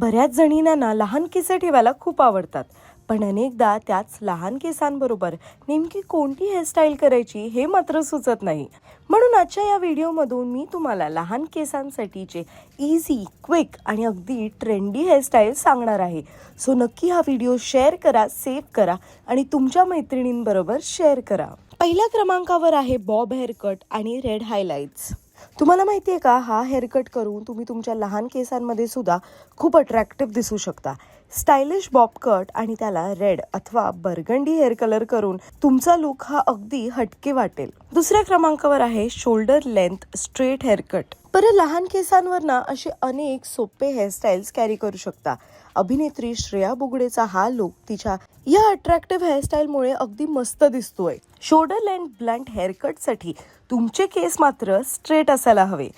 बऱ्याच जणींना ना लहान केसं ठेवायला खूप आवडतात. पण अनेकदा त्याच लहान केसांबरोबर नेमकी कोणती हेअरस्टाईल करायची हे मात्र सुचत नाही. म्हणून आजच्या या व्हिडिओमधून मी तुम्हाला लहान केसांसाठीचे इझी क्विक आणि अगदी ट्रेंडी हेअरस्टाईल सांगणार आहे. सो नक्की हा व्हिडिओ शेअर करा सेव्ह करा आणि तुमच्या मैत्रिणींबरोबर शेअर करा. पहिल्या क्रमांकावर आहे बॉब हेअरकट आणि रेड हायलाईट्स तुम्हाला माहिती आहे का? हा हेअरकट करून तुम्ही तुमच्या लहान केसांमध्ये सुद्धा खूप अट्रॅक्टिव्ह दिसू शकता. स्टायलिश बॉब कट आणि त्याला रेड अथवा बर्गंडी हेअर कलर करून तुमचा लुक हा अगदी हटके वाटेल. दुसऱ्या क्रमांकावर आहे शोल्डर लेंथ स्ट्रेट हेअरकट बरं लहान केसांवर ना असे अनेक सोपे हेअरस्टाईल्स कॅरी करू शकता. अभिनेत्री श्रेया बुगडेचा हा लुक तिच्या या अट्रॅक्टिव्ह हेअरस्टाईलमुळे अगदी मस्त दिसतोय. शोल्डर लेंथ ब्लंट हेअरकटसाठी तुमचे केस मात्र स्ट्रेट असायला हवे.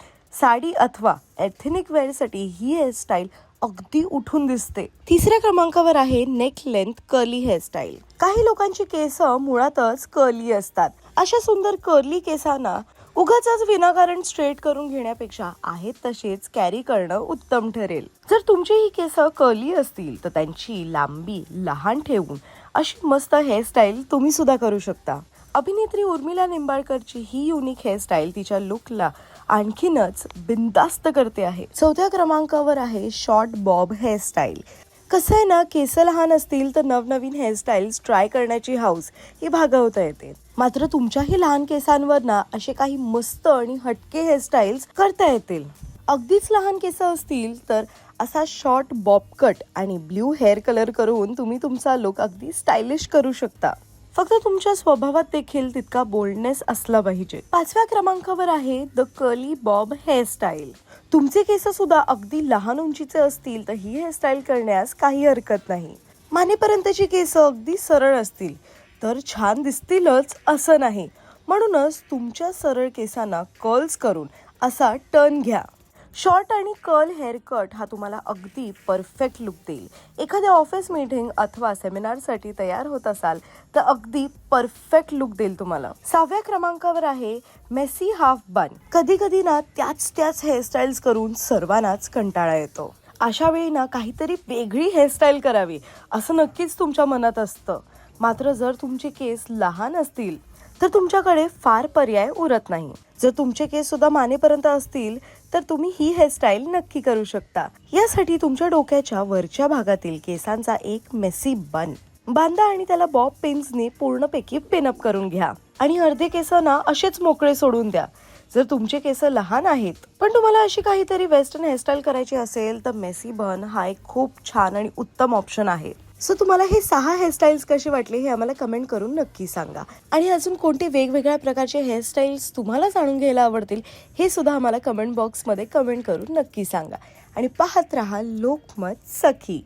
साडी अथवा एथेनिक वेअरसाठी ही हेअरस्टाईल अगदी उठून दिसते. तिसऱ्या क्रमांकावर आहे नेक लेंथ कर्ली हेअरस्टाईल काही लोकांची केस मुळातच कर्ली असतात. अशा सुंदर कर्ली केसांना उगाच विनाकारण स्ट्रेट करून घेण्यापेक्षा आहेत तसेच कॅरी करणं उत्तम ठरेल. जर तुमची ही केस कर्ली असतील तर त्यांची लांबी लहान ठेवून अशी मस्त हेअरस्टाईल तुम्ही सुद्धा करू शकता. अभिनेत्री उर्मिला निंबाळकरची ही युनिक हेअरस्टाईल तिच्या लुकला आणखीनच बिंदास्त करते आहे. चौथ्या क्रमांकावर आहे शॉर्ट बॉब हेअरस्टाईल कसं आहे ना केस लहान असतील तर नवनवीन हेअरस्टाईल्स ट्राय करण्याची हाऊस ही भागवता येते. मात्र तुमच्याही लहान केसांवर ना असे काही मस्त आणि हटके हेअरस्टाईल्स करता येतील. अगदीच लहान केस असतील तर असा शॉर्ट बॉब कट आणि ब्ल्यू हेअर कलर करून तुम्ही तुमचा लुक अगदी स्टायलिश करू शकता. फक्त तुमच्या स्वभावात देखील तितका बोल्डनेस असला पाहिजे. पाचव्या क्रमांकावर आहे द कर्ली बॉब हेअरस्टाईल तुमचे केस सुद्धा अगदी लहान उंचीचे असतील तर ही हेअरस्टाईल करण्यास काही हरकत नाही. मानेपर्यंतची केस अगदी सरळ असतील तर छान दिसतीलच असं नाही. म्हणूनच तुमच्या सरळ केसांना कर्ल्स करून असा टर्न घ्या. शॉर्ट आणि कर्ल हेअरकट हा तुम्हाला अगदी परफेक्ट लुक देईल. एखाद्या ऑफिस मीटिंग अथवा सेमिनारसाठी तयार होत असाल तर अगदी परफेक्ट लुक देईल तुम्हाला. सहाव्या क्रमांकावर आहे मेसी हाफ बन कधी कधी ना त्याच त्याच हेअरस्टाईल्स करून सर्वांनाच कंटाळा येतो. अशा वेळी ना काहीतरी वेगळी हेअरस्टाईल करावी असं नक्कीच तुमच्या मनात असतं. मात्र जर तुमचे केस लहान असतील तर तुमच्याकडे फार पर्याय उरत नाही. जर तुमचे केस सुद्धा मानेपर्यंत असतील तर तुम्ही ही हेअरस्टाईल नक्की करू शकता. यासाठी तुमच्या डोक्याच्या वरच्या भागातील केसांचा एक मेसी बन बांधा आणि त्याला बॉब पिन्सने पूर्णपैकी पिनअप करून घ्या. आणि अर्धे केस ना असेच मोकळे सोडून द्या. जर तुमचे केस लहान आहेत पण तुम्हाला अशी काहीतरी वेस्टर्न हेअरस्टाईल करायची असेल तर मेसी बन हा एक खूप छान आणि उत्तम ऑप्शन आहे. सो तुम्हाला हे सहा हेअरस्टाईल्स कसे वाटले हे आम्हाला कमेंट करून नक्की सांगा. आणि अजून कोणते वेगवेगळ्या प्रकारचे हेअरस्टाईल्स तुम्हाला जाणून घ्यायला आवडतील हे सुद्धा आम्हाला कमेंट बॉक्समध्ये कमेंट करून नक्की सांगा. आणि पाहत राहा लोकमत सखी.